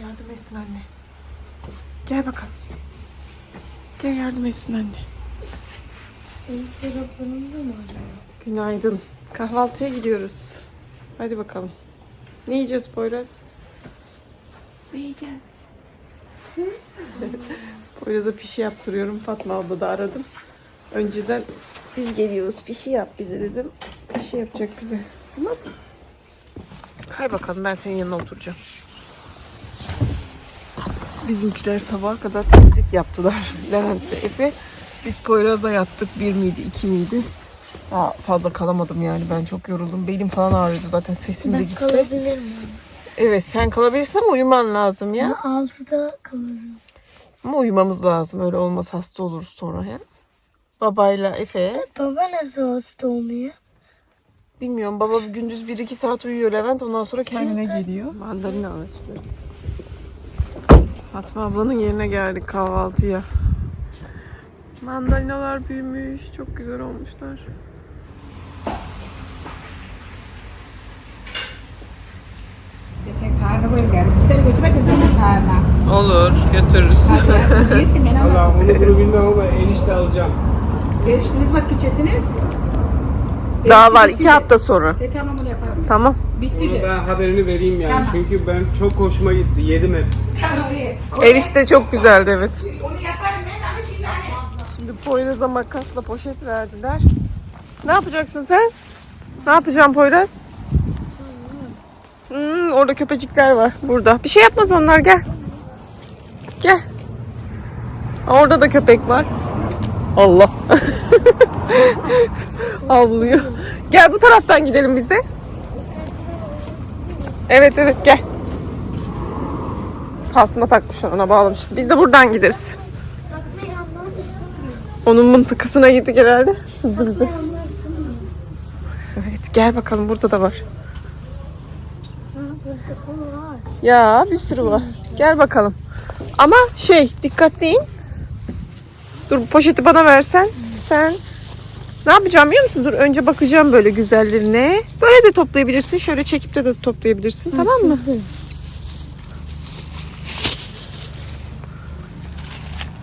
Yardım etsin anne. Gel bakalım. Gel yardım etsin anne. Benim taraflarımda mı acaba? Günaydın. Kahvaltıya gidiyoruz. Hadi bakalım. Ne yiyeceğiz Poyraz? Ne yiyeceğim? Poyraz'a pişi yaptırıyorum. Fatma abla da aradım. Önceden biz geliyoruz pişi yap bize dedim. Pişi yapacak bize. Tamam mı? Kay bakalım ben senin yanına oturacağım. Bizimkiler sabaha kadar temizlik yaptılar. Levent ve Efe. Biz Poyraz'a yattık. Bir miydi, iki miydi? Daha fazla kalamadım yani. Ben çok yoruldum. Belim falan ağrıyordu zaten. Sesim de Ben gitti. kalabilir miyim? Evet sen kalabilirsin ama uyuman lazım ya. Ben altıda kalırım. Ama uyumamız lazım. Öyle olmaz hasta oluruz sonra ya. Babayla Efe'ye. Baba nasıl hasta olmuyor? Bilmiyorum baba gündüz 1-2 saat uyuyor Levent. Ondan sonra kendine geliyor. Mandalina ağaçları. Fatma ablanın yerine geldik kahvaltıya. Mandalinalar büyümüş. Çok güzel olmuşlar. Olur götürürüz. Allah bunu bilmem ama enişte alacağım. Eriştiniz bak geçesiniz. Daha var 2 hafta sonra. E tamam onu yaparım. Tamam. Bitti Onu de. ben haberini vereyim yani. Tamam. Çünkü ben çok hoşuma gitti. Yedim hep. Tamam iyi. Erişte çok güzeldi evet. Onu yaparım ben ama şimdi hani. Şimdi Poyraz'a makasla poşet verdiler. Ne yapacaksın sen? Ne yapacaksın Poyraz? Hmm, orada köpecikler var burada. Bir şey yapmaz onlar gel. Gel. Orada da köpek var. Allah. Avlıyor. Gel bu taraftan gidelim biz de. Evet evet gel. Tasma takmış ona bağlamış. Biz de buradan gideriz. Onun mıntıkasına girdik herhalde. Hızlı bize. Evet gel bakalım burada da var. Ya bir sürü var. Gel bakalım. Ama şey dikkatli in. Dur poşeti bana versen. Sen ne yapacağım biliyor musun? Dur önce bakacağım böyle güzellerine. Böyle de toplayabilirsin. Şöyle çekip de, de toplayabilirsin. tamam mı?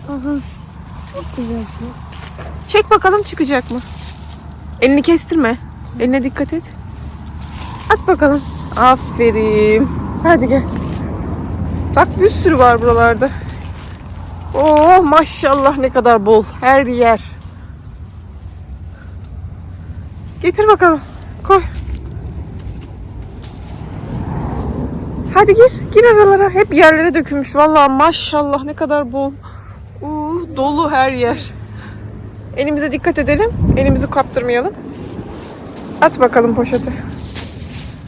Aha. Çok güzel. Çek bakalım çıkacak mı? Elini kestirme. Eline dikkat et. At bakalım. Aferin. Hadi gel. Bak bir sürü var buralarda. Oo maşallah ne kadar bol. Her yer. Getir bakalım. Koy. Hadi gir. Gir aralara. Hep yerlere dökülmüş. Vallahi maşallah ne kadar bol. Uh, dolu her yer. Elimize dikkat edelim. Elimizi kaptırmayalım. At bakalım poşete.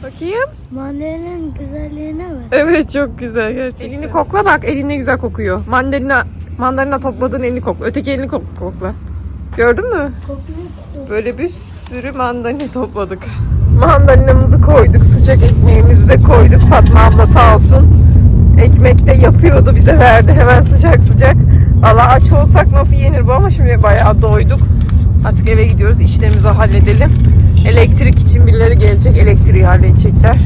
Bakayım. Mandalinin güzelliğine bak. Evet çok güzel gerçekten. Elini kokla bak. Elin ne güzel kokuyor. Mandalina mandalina topladığın elini kokla. Öteki elini kok- kokla. Gördün mü? Kokuyor. Böyle bir sürü mandalina topladık. Mandalinamızı koyduk. Sıcak ekmeğimizi de koyduk. Fatma abla sağ olsun. Ekmek de yapıyordu bize verdi hemen sıcak sıcak. Valla aç olsak nasıl yenir bu ama şimdi bayağı doyduk. Artık eve gidiyoruz işlerimizi halledelim. Elektrik için birileri gelecek elektriği halledecekler.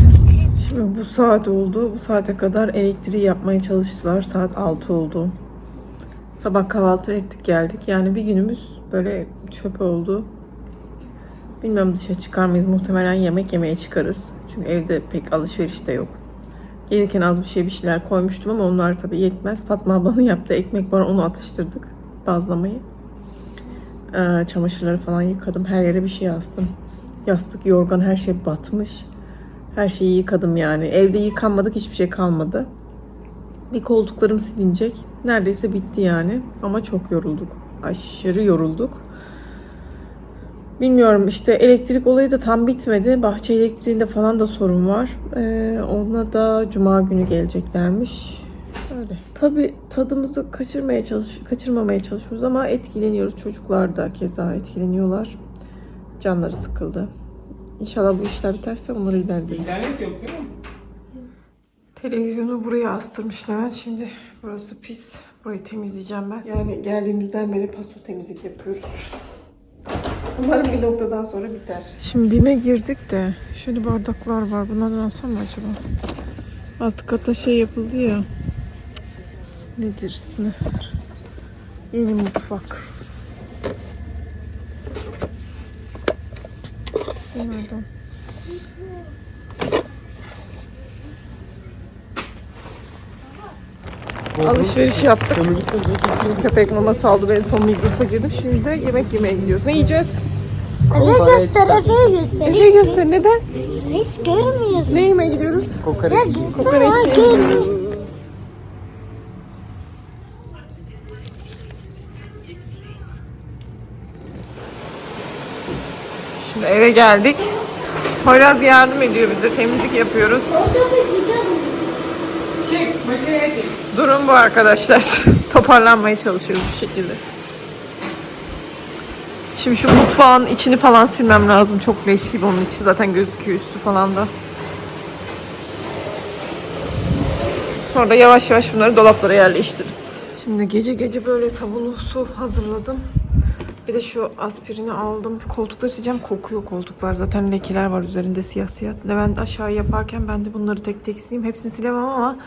Şimdi bu saat oldu. Bu saate kadar elektriği yapmaya çalıştılar. Saat 6 oldu. Sabah kahvaltı ettik geldik. Yani bir günümüz böyle çöp oldu. Bilmem dışarı çıkar mıyız? Muhtemelen yemek yemeye çıkarız. Çünkü evde pek alışveriş de yok. Gelirken az bir şey bir şeyler koymuştum ama onlar tabii yetmez. Fatma ablanın yaptığı ekmek var onu atıştırdık. Bazlamayı. Ee, çamaşırları falan yıkadım. Her yere bir şey astım. Yastık, yorgan her şey batmış. Her şeyi yıkadım yani. Evde yıkanmadık hiçbir şey kalmadı. Bir koltuklarım silinecek. Neredeyse bitti yani. Ama çok yorulduk. Aşırı yorulduk. Bilmiyorum işte elektrik olayı da tam bitmedi. Bahçe elektriğinde falan da sorun var. Ee, ona da cuma günü geleceklermiş. Öyle. Tabii tadımızı kaçırmaya çalış kaçırmamaya çalışıyoruz ama etkileniyoruz. Çocuklar da keza etkileniyorlar. Canları sıkıldı. İnşallah bu işler biterse onları ilerleriz. İnternet yok değil mi? Televizyonu buraya astırmış Levent. Şimdi burası pis. Burayı temizleyeceğim ben. Yani geldiğimizden beri paso temizlik yapıyoruz. Umarım bir noktadan sonra biter. Şimdi BİM'e girdik de şöyle bardaklar var. Bunlardan alsam mı acaba? Alt kata şey yapıldı ya. Nedir ismi? Yeni mutfak. Nereden? Alışveriş yaptık. Köpek maması aldım en son Migros'a girdim. Şimdi de yemek yemeye gidiyoruz. Ne yiyeceğiz? Efe göster, Efe göster. Efe göster neden? Hiç görmüyorsun. Ne yemeye gidiyoruz? Kokoreç. Kokoreç gidiyoruz. Şimdi eve geldik. Poyraz yardım ediyor bize. Temizlik yapıyoruz. Durum bu arkadaşlar. Toparlanmaya çalışıyoruz bir şekilde. Şimdi şu mutfağın içini falan silmem lazım. Çok leş gibi onun içi zaten gözüküyor üstü falan da. Sonra yavaş yavaş bunları dolaplara yerleştiririz. Şimdi gece gece böyle sabunlu su hazırladım. Bir de şu aspirini aldım. Koltukları sileceğim. Kokuyor koltuklar. Zaten lekeler var üzerinde siyah siyah. Levent aşağı yaparken ben de bunları tek tek sileyim. Hepsini silemem ama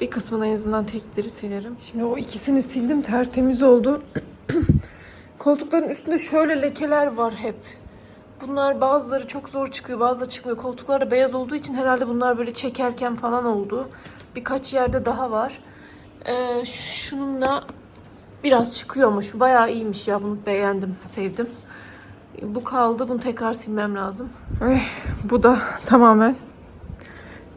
bir kısmını en azından tekleri silerim. Şimdi o ikisini sildim. Tertemiz oldu. Koltukların üstünde şöyle lekeler var hep. Bunlar bazıları çok zor çıkıyor, bazıları çıkmıyor. Koltuklar da beyaz olduğu için herhalde bunlar böyle çekerken falan oldu. Birkaç yerde daha var. Ee, şununla biraz çıkıyor ama şu bayağı iyiymiş ya. Bunu beğendim, sevdim. Bu kaldı. Bunu tekrar silmem lazım. Eh, bu da tamamen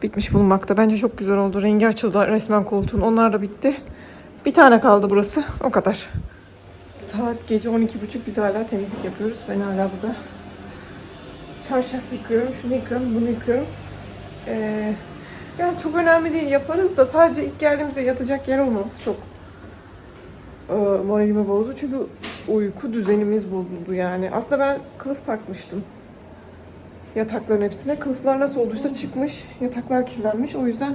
bitmiş bulunmakta. Bence çok güzel oldu. Rengi açıldı resmen koltuğun. Onlar da bitti. Bir tane kaldı burası. O kadar. Saat gece 12.30 biz hala temizlik yapıyoruz. Ben hala burada. Çarşaf yıkıyorum, şunu yıkıyorum, bunu yıkıyorum. Ee, ya çok önemli değil yaparız da sadece ilk geldiğimizde yatacak yer olmaması çok e, moralimi bozdu. Çünkü uyku düzenimiz bozuldu yani. Aslında ben kılıf takmıştım. Yatakların hepsine. Kılıflar nasıl olduysa çıkmış. Yataklar kirlenmiş. O yüzden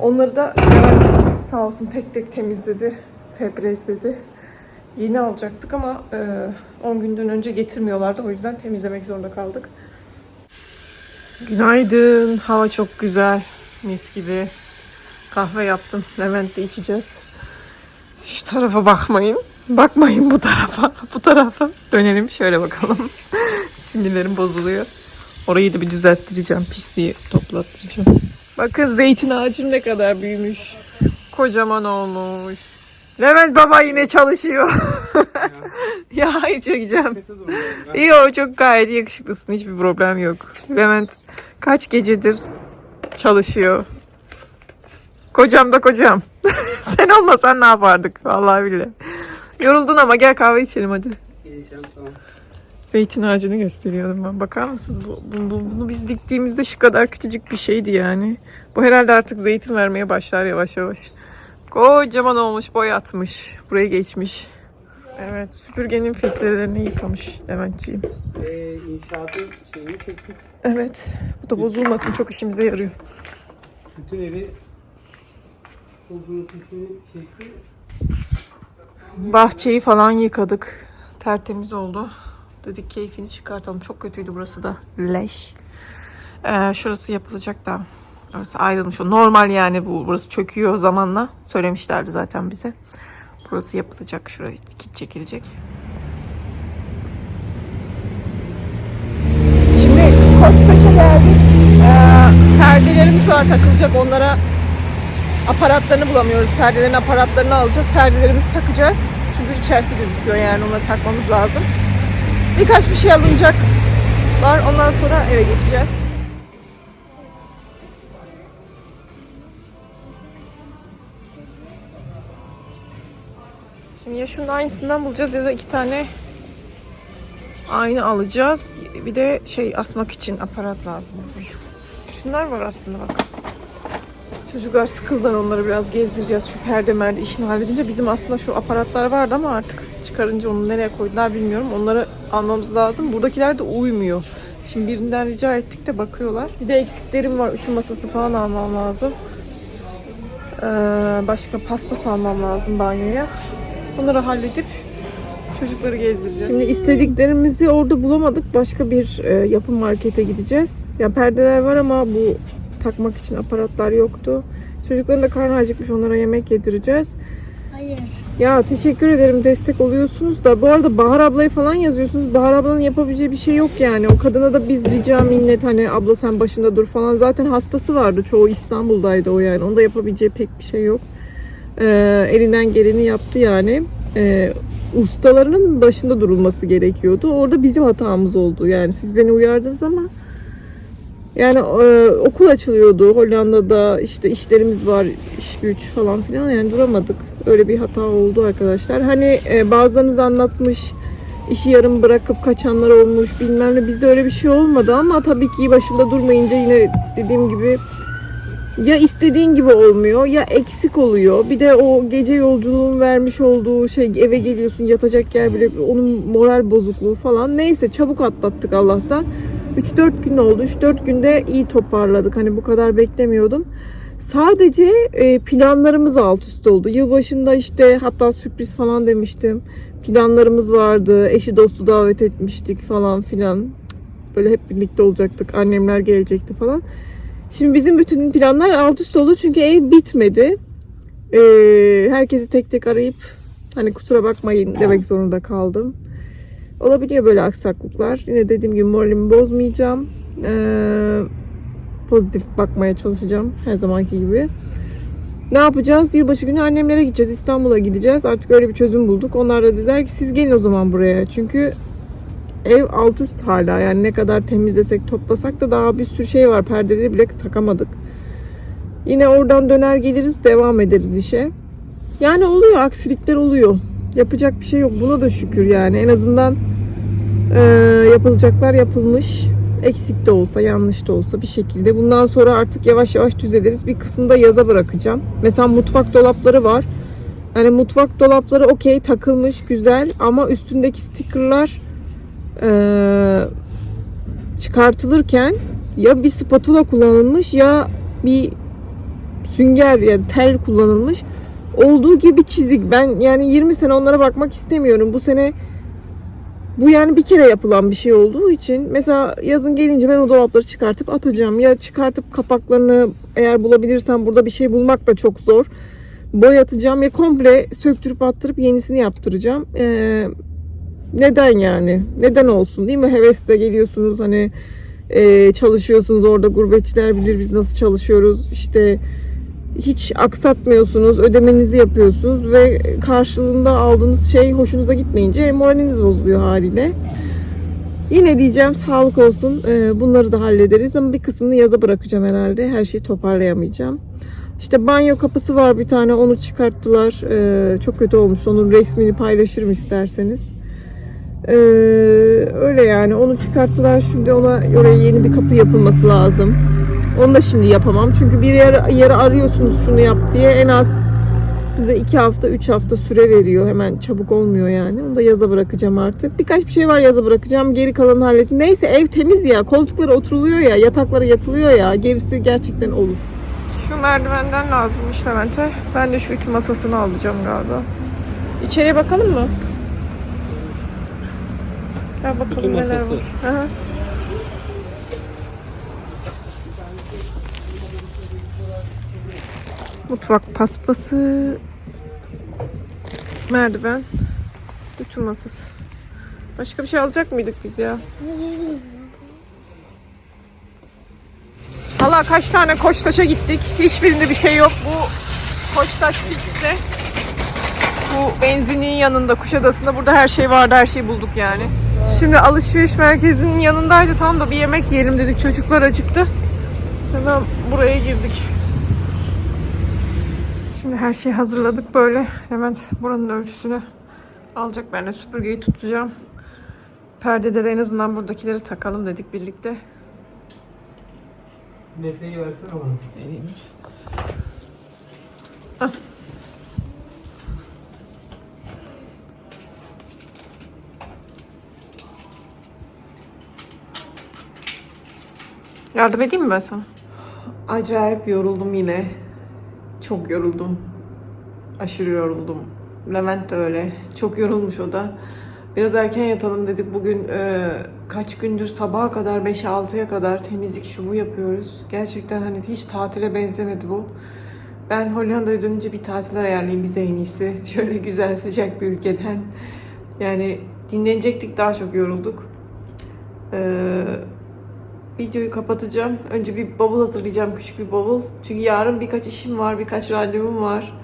onları da Levent sağ olsun tek tek temizledi. Tebrezledi. Yeni alacaktık ama e, 10 günden önce getirmiyorlardı. O yüzden temizlemek zorunda kaldık. Günaydın. Hava çok güzel. Mis gibi. Kahve yaptım. Levent'te içeceğiz. Şu tarafa bakmayın. Bakmayın bu tarafa. Bu tarafa. Dönelim şöyle bakalım. Sinirlerim bozuluyor. Orayı da bir düzelttireceğim. Pisliği toplattıracağım. Bakın zeytin ağacım ne kadar büyümüş. Kocaman olmuş. Levent baba yine çalışıyor. ya hayır çekeceğim. Yok çok gayet yakışıklısın. Hiçbir problem yok. Levent kaç gecedir çalışıyor. Kocam da kocam. Sen olmasan ne yapardık? Vallahi billahi. Yoruldun ama gel kahve içelim hadi. Sonra. Zeytin ağacını gösteriyordum ben. Bakar mısınız? Bu, bu- bu- bunu biz diktiğimizde şu kadar küçücük bir şeydi yani. Bu herhalde artık zeytin vermeye başlar yavaş yavaş. Kocaman olmuş, boy atmış. Buraya geçmiş. Evet, süpürgenin filtrelerini yıkamış Leventciğim. Ee, inşaatın şeyini çektik. Evet, bu da bozulmasın. Çok işimize yarıyor. Bütün evi o çekti. Bahçeyi falan yıkadık. Tertemiz oldu. Dedik keyfini çıkartalım. Çok kötüydü burası da. Leş. Ee, şurası yapılacak da. Orası ayrılmış. o. Normal yani bu. Burası çöküyor zamanla. Söylemişlerdi zaten bize. Burası yapılacak. Şuraya kit çekilecek. Şimdi Koçtaş'a geldik. Ee, perdelerimiz var takılacak. Onlara aparatlarını bulamıyoruz. Perdelerin aparatlarını alacağız. Perdelerimizi takacağız. Çünkü içerisi gözüküyor yani onları takmamız lazım. Birkaç bir şey alınacak var. Ondan sonra eve geçeceğiz. Şimdi ya şunun aynısından bulacağız ya da iki tane aynı alacağız. Bir de şey asmak için aparat lazım. Şunlar var aslında bak. Çocuklar sıkıldılar onları biraz gezdireceğiz. Şu perde merde işini halledince bizim aslında şu aparatlar vardı ama artık çıkarınca onu nereye koydular bilmiyorum. Onları almamız lazım. Buradakiler de uymuyor. Şimdi birinden rica ettik de bakıyorlar. Bir de eksiklerim var. Ütü masası falan almam lazım. Ee, başka paspas almam lazım banyoya. Onları halledip çocukları gezdireceğiz. Şimdi istediklerimizi orada bulamadık. Başka bir e, yapım markete gideceğiz. Ya perdeler var ama bu takmak için aparatlar yoktu. Çocukların da karnı acıkmış onlara yemek yedireceğiz. Hayır. Ya teşekkür ederim destek oluyorsunuz da bu arada Bahar ablayı falan yazıyorsunuz. Bahar ablanın yapabileceği bir şey yok yani. O kadına da biz rica minnet hani abla sen başında dur falan. Zaten hastası vardı. Çoğu İstanbul'daydı o yani. Onda yapabileceği pek bir şey yok. Ee, elinden geleni yaptı yani. Ee, ustalarının başında durulması gerekiyordu. Orada bizim hatamız oldu. Yani siz beni uyardınız ama yani e, okul açılıyordu Hollanda'da işte işlerimiz var iş güç falan filan yani duramadık. Öyle bir hata oldu arkadaşlar. Hani e, bazılarınız anlatmış işi yarım bırakıp kaçanlar olmuş bilmem ne bizde öyle bir şey olmadı ama tabii ki başında durmayınca yine dediğim gibi ya istediğin gibi olmuyor ya eksik oluyor. Bir de o gece yolculuğun vermiş olduğu şey eve geliyorsun yatacak yer bile onun moral bozukluğu falan. Neyse çabuk atlattık Allah'tan. 3-4 gün oldu. 3-4 günde iyi toparladık. Hani bu kadar beklemiyordum. Sadece e, planlarımız alt üst oldu. Yılbaşında işte hatta sürpriz falan demiştim. Planlarımız vardı. Eşi dostu davet etmiştik falan filan. Böyle hep birlikte olacaktık. Annemler gelecekti falan. Şimdi bizim bütün planlar alt üst oldu çünkü ev bitmedi. Ee, herkesi tek tek arayıp hani kusura bakmayın demek zorunda kaldım. Olabiliyor böyle aksaklıklar. Yine dediğim gibi moralimi bozmayacağım. Ee, pozitif bakmaya çalışacağım her zamanki gibi. Ne yapacağız? Yılbaşı günü annemlere gideceğiz. İstanbul'a gideceğiz. Artık öyle bir çözüm bulduk. Onlar da dediler ki siz gelin o zaman buraya. Çünkü ev alt üst hala. Yani ne kadar temizlesek toplasak da daha bir sürü şey var. Perdeleri bile takamadık. Yine oradan döner geliriz devam ederiz işe. Yani oluyor aksilikler oluyor. Yapacak bir şey yok. Buna da şükür yani. En azından e, yapılacaklar yapılmış. Eksik de olsa, yanlış da olsa bir şekilde. Bundan sonra artık yavaş yavaş düzeliriz. Bir kısmını da yaza bırakacağım. Mesela mutfak dolapları var. Yani mutfak dolapları okey takılmış, güzel ama üstündeki stickerlar e, çıkartılırken ya bir spatula kullanılmış ya bir sünger yani tel kullanılmış. Olduğu gibi çizik. Ben yani 20 sene onlara bakmak istemiyorum. Bu sene bu yani bir kere yapılan bir şey olduğu için mesela yazın gelince ben o dolapları çıkartıp atacağım. Ya çıkartıp kapaklarını eğer bulabilirsem burada bir şey bulmak da çok zor. Boyatacağım ya komple söktürüp attırıp yenisini yaptıracağım. Ee, neden yani? Neden olsun değil mi? Hevesle geliyorsunuz hani e, çalışıyorsunuz orada gurbetçiler bilir biz nasıl çalışıyoruz. İşte hiç aksatmıyorsunuz, ödemenizi yapıyorsunuz ve karşılığında aldığınız şey hoşunuza gitmeyince moraliniz bozuluyor haliyle. Yine diyeceğim sağlık olsun. Ee, Bunları da hallederiz ama bir kısmını yaza bırakacağım herhalde. Her şeyi toparlayamayacağım. İşte banyo kapısı var bir tane onu çıkarttılar. Ee, çok kötü olmuş. Onun resmini paylaşırım isterseniz. Ee, öyle yani onu çıkarttılar. Şimdi ona oraya yeni bir kapı yapılması lazım. Onu da şimdi yapamam. Çünkü bir yer, yere arıyorsunuz şunu yap diye en az size iki hafta, üç hafta süre veriyor. Hemen çabuk olmuyor yani. Onu da yaza bırakacağım artık. Birkaç bir şey var yaza bırakacağım. Geri kalanı hallettim. Neyse ev temiz ya. Koltuklara oturuluyor ya. Yataklara yatılıyor ya. Gerisi gerçekten olur. Şu merdivenden lazımmış Levent'e. Ben de şu ütü masasını alacağım galiba. İçeriye bakalım mı? Ya bakalım neler masası. var. Aha. Mutfak paspası, merdiven, ütü masası. Başka bir şey alacak mıydık biz ya? Valla kaç tane Koçtaş'a gittik. Hiçbirinde bir şey yok. Bu Koçtaş fixte. Bu benzinliğin yanında Kuşadası'nda burada her şey vardı. Her şeyi bulduk yani. Şimdi alışveriş merkezinin yanındaydı. Tam da bir yemek yiyelim dedik. Çocuklar acıktı. Hemen buraya girdik. Şimdi her şeyi hazırladık böyle. Hemen buranın ölçüsünü alacak. Ben de süpürgeyi tutacağım. Perdeleri en azından buradakileri takalım dedik birlikte. Metreyi versene bana. Yardım edeyim mi ben sana? Acayip yoruldum yine. Çok yoruldum. Aşırı yoruldum. Levent de öyle. Çok yorulmuş o da. Biraz erken yatalım dedik. Bugün e, kaç gündür sabaha kadar 5-6'ya kadar temizlik şu bu yapıyoruz. Gerçekten hani hiç tatile benzemedi bu. Ben Hollanda'ya dönünce bir tatiller ayarlayayım bize en iyisi. Şöyle güzel sıcak bir ülkeden. Yani dinlenecektik daha çok yorulduk. Ee, videoyu kapatacağım. Önce bir bavul hazırlayacağım. Küçük bir bavul. Çünkü yarın birkaç işim var. Birkaç randevum var.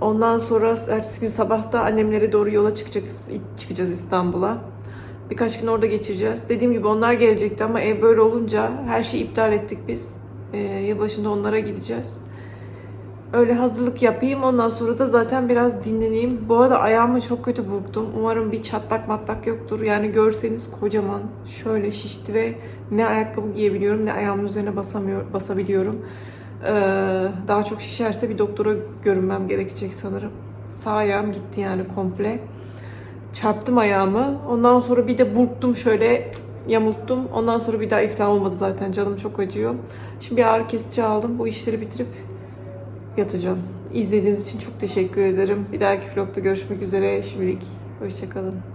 Ondan sonra ertesi gün sabah da annemlere doğru yola çıkacağız, çıkacağız İstanbul'a. Birkaç gün orada geçireceğiz. Dediğim gibi onlar gelecekti ama ev böyle olunca her şeyi iptal ettik biz. Ee, yılbaşında onlara gideceğiz. Öyle hazırlık yapayım. Ondan sonra da zaten biraz dinleneyim. Bu arada ayağımı çok kötü burktum. Umarım bir çatlak matlak yoktur. Yani görseniz kocaman şöyle şişti ve ne ayakkabı giyebiliyorum ne ayağımın üzerine basamıyor, basabiliyorum. Ee, daha çok şişerse bir doktora görünmem gerekecek sanırım. Sağ ayağım gitti yani komple. Çarptım ayağımı. Ondan sonra bir de burktum şöyle yamulttum. Ondan sonra bir daha iflah olmadı zaten. Canım çok acıyor. Şimdi bir ağrı kesici aldım. Bu işleri bitirip yatacağım. İzlediğiniz için çok teşekkür ederim. Bir dahaki vlogda görüşmek üzere. Şimdilik hoşçakalın.